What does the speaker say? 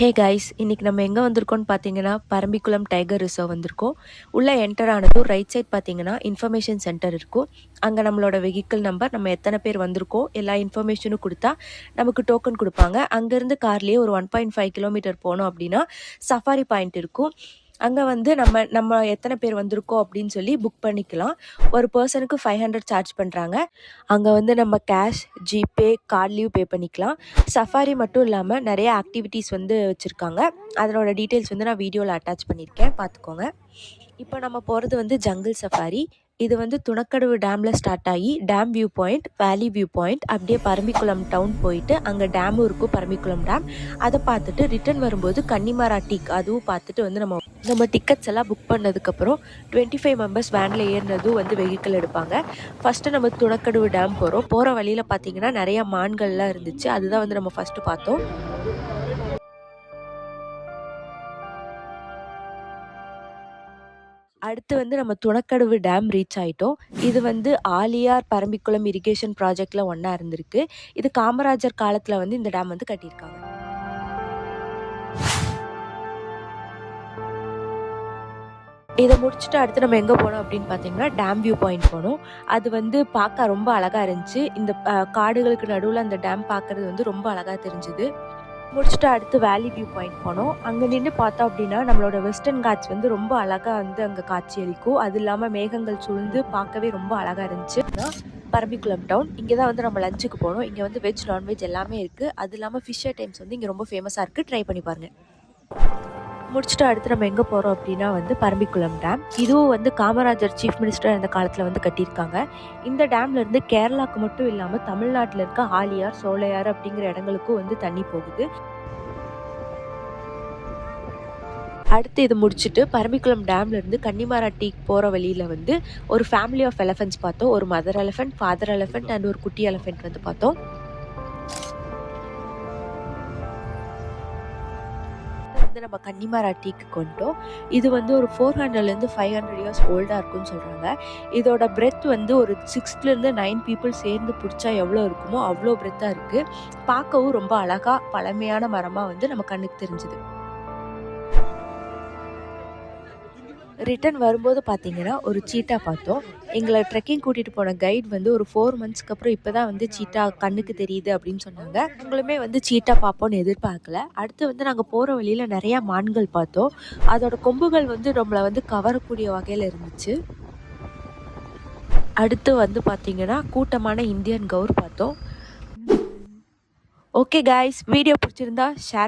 Hey guys இன்றைக்கி நம்ம எங்கே வந்திருக்கோம்னு பார்த்தீங்கன்னா பரம்பிக்குளம் டைகர் ரிசர்வ் வந்திருக்கோம். உள்ளே என்டர் ஆனதும் ரைட் சைட் பார்த்தீங்கன்னா இன்ஃபர்மேஷன் சென்டர் இருக்கும். அங்கே நம்மளோட வெஹிக்கிள் நம்பர் நம்ம எத்தனை பேர் வந்திருக்கோம் எல்லா இன்ஃபர்மேஷனும் கொடுத்தா நமக்கு டோக்கன் கொடுப்பாங்க. அங்கேருந்து கார்லேயே ஒரு ஒன் பாயிண்ட் ஃபைவ் கிலோமீட்டர் போனோம் அப்படின்னா சஃபாரி பாயிண்ட் இருக்கும். அங்கே வந்து நம்ம நம்ம எத்தனை பேர் வந்திருக்கோம் அப்படின்னு சொல்லி புக் பண்ணிக்கலாம். ஒரு பர்சனுக்கு ஃபைவ் ஹண்ட்ரட் சார்ஜ் பண்ணுறாங்க அங்கே வந்து நம்ம கேஷ் ஜிபே கார்ட்லேயும் பே பண்ணிக்கலாம். சஃபாரி மட்டும் இல்லாமல் நிறைய ஆக்டிவிட்டீஸ் வந்து வச்சுருக்காங்க. அதனோட டீட்டெயில்ஸ் வந்து நான் வீடியோவில் அட்டாச் பண்ணியிருக்கேன். பார்த்துக்கோங்க. இப்போ நம்ம போகிறது வந்து ஜங்கிள் சஃபாரி இது வந்து துணக்கடவு டேமில் ஸ்டார்ட் ஆகி dam view point valley view point அப்படியே பரம்பிக்குளம் டவுன் போயிட்டு அங்கே டேமும் இருக்கும் பரம்பிக்குளம் டேம் அதை பார்த்துட்டு ரிட்டர்ன் வரும்போது கன்னிமாரா டீக் அதுவும் பார்த்துட்டு வந்து நம்ம நம்ம டிக்கெட்ஸ் எல்லாம் புக் பண்ணதுக்கப்புறம் டுவெண்ட்டி ஃபைவ் மெம்பர்ஸ் வேனில் ஏறினதும் வந்து வெஹிக்கிள் எடுப்பாங்க. ஃபஸ்ட்டு நம்ம துணக்கடவு டேம் போகிறோம் போகிற வழியில் பார்த்தீங்கன்னா நிறையா மான்கள்லாம் இருந்துச்சு. அதுதான் வந்து நம்ம ஃபஸ்ட்டு பார்த்தோம். அடுத்து வந்து நம்ம துணக்கடவு டேம் ரீச் ஆயிட்டோம். இது வந்து ஆலியார் பரம்பிக்குளம் இரிகேஷன் ப்ராஜெக்ட்ல ஒன்றா இருந்திருக்கு. இது காமராஜர் காலத்தில் வந்து இந்த டேம் வந்து கட்டியிருக்காங்க. இதை முடிச்சுட்டு அடுத்து நம்ம எங்கே போனோம் அப்படின்னு பார்த்தீங்கன்னா டேம் வியூ பாயிண்ட் போனோம். அது வந்து பார்க்க ரொம்ப அழகாக இருந்துச்சு. இந்த காடுகளுக்கு நடுவில் அந்த டேம் பார்க்கறது வந்து ரொம்ப அழகாக தெரிஞ்சுது. முடிச்சுட்டு அடுத்து வேலி வியூ பாயிண்ட் போனோம். அங்கே நின்று பார்த்தோம் அப்படின்னா நம்மளோட வெஸ்டர்ன் காட்ஸ் வந்து ரொம்ப அழகாக வந்து அங்கே காட்சி அளிக்கும். அது இல்லாமல் மேகங்கள் சூழ்ந்து பார்க்கவே ரொம்ப அழகாக இருந்துச்சு. பரம்பிக்குளம் டவுன் இங்கே தான் வந்து நம்ம லஞ்சுக்கு போனோம். இங்கே வந்து வெஜ் நான்வெஜ் எல்லாமே இருக்குது அது இல்லாமல் ஃபிஷ் ஐட்டம்ஸ் வந்து இங்கே ரொம்ப ஃபேமஸாக இருக்குது ட்ரை பண்ணி பாருங்கள் முடிச்சுட்டு அடுத்து நம்ம எங்கே போகிறோம் அப்படின்னா வந்து பரம்பிக்குளம் டேம் இதுவும் வந்து காமராஜர் சீஃப் மினிஸ்டர் அந்த காலத்தில் வந்து கட்டியிருக்காங்க. இந்த டேம்லேருந்து கேரளாவுக்கு மட்டும் இல்லாமல் தமிழ்நாட்டில் இருக்க ஆலியார் சோலையார் அப்படிங்கிற இடங்களுக்கும் வந்து தண்ணி போகுது. அடுத்து இது முடிச்சுட்டு பரம்பிக்குளம் டேம்லேருந்து கன்னிமாரா டீக் போகிற வழியில் வந்து ஒரு ஃபேமிலி ஆஃப் எலஃபென்ட்ஸ் பார்த்தோம். ஒரு mother elephant father elephant and ஒரு குட்டி எலஃபென்ட் வந்து பார்த்தோம். வந்து நம்ம கன்னிமாரா டீக்கு கொண்டோம். இது வந்து ஒரு ஃபோர் ஹண்ட்ரட்லேருந்து ஃபைவ் ஹண்ட்ரட் இயர்ஸ் ஓல்டாக இருக்கும்னு சொல்கிறாங்க இதோட பிரெத் வந்து ஒரு சிக்ஸ்த்லேருந்து நைன் பீப்புள் சேர்ந்து பிடிச்சா எவ்வளோ இருக்குமோ அவ்வளோ பிரெத்தாக இருக்குது பார்க்கவும் ரொம்ப அழகாக பழமையான மரமாக வந்து நம்ம கண்ணுக்கு தெரிஞ்சுது. ரிட்டர்ன் வரும்போது பார்த்தீங்கன்னா ஒரு சீட்டா பார்த்தோம். எங்களை ட்ரெக்கிங் கூட்டிகிட்டு போன கைட் வந்து ஒரு ஃபோர் மந்த்ஸ்க்கு அப்புறம் இப்போ தான் வந்து சீட்டா கண்ணுக்கு தெரியுது அப்படின்னு சொன்னாங்க. நாங்களுமே வந்து சீட்டா பார்ப்போம்னு எதிர்பார்க்கல. அடுத்து வந்து நாங்கள் போகிற வழியில் நிறையா மான்கள் பார்த்தோம். அதோட கொம்புகள் வந்து நம்மளை வந்து கவரக்கூடிய வகையில் இருந்துச்சு. அடுத்து வந்து பார்த்தீங்கன்னா கூட்டமான இந்தியன் கவுர் பார்த்தோம். ஓகே காய்ஸ் வீடியோ பிடிச்சிருந்தா ஷேர்